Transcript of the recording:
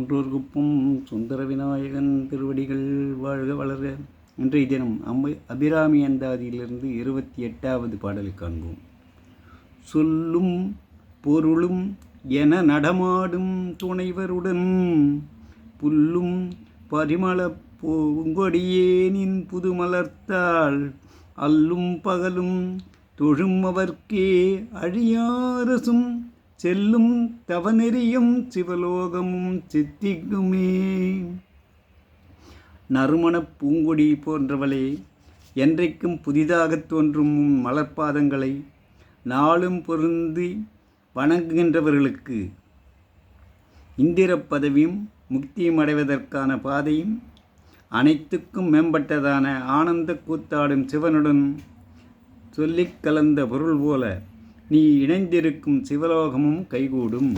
குன்றூர்குப்பும் சுந்தர விநாயகன் திருவடிகள் வாழ்க வளர்க. இன்றைய தினம் அம்பை அபிராமி அந்தாதியிலிருந்து இருபத்தி எட்டாவது பாடலை காண்போம். சொல்லும் பொருளும் என நடமாடும் துணைவருடன் புல்லும் பரிமள பூங்கொடியேனின் புதுமலர்த்தாள். அல்லும் பகலும் தொழும் அவர்க்கே அழியாரசும் செல்லும் தவநெறியும் சிவலோகமும் சித்திக்குமே. நறுமணப் பூங்கொடி போன்றவளே என்றைக்கும் புதிதாகத் தோன்றும் மலர்பாதங்களை நாளும் பொருந்தி வணங்குகின்றவர்களுக்கு இந்திரப் பதவியும் முக்தியும் அடைவதற்கான பாதையும் அனைத்துக்கும் மேம்பட்டதான ஆனந்த கூத்தாடும் சிவனுடன் சொல்லிக் கலந்த பொருள் போல நீ இணைந்திருக்கும் சிவலோகமும் கைகூடும்.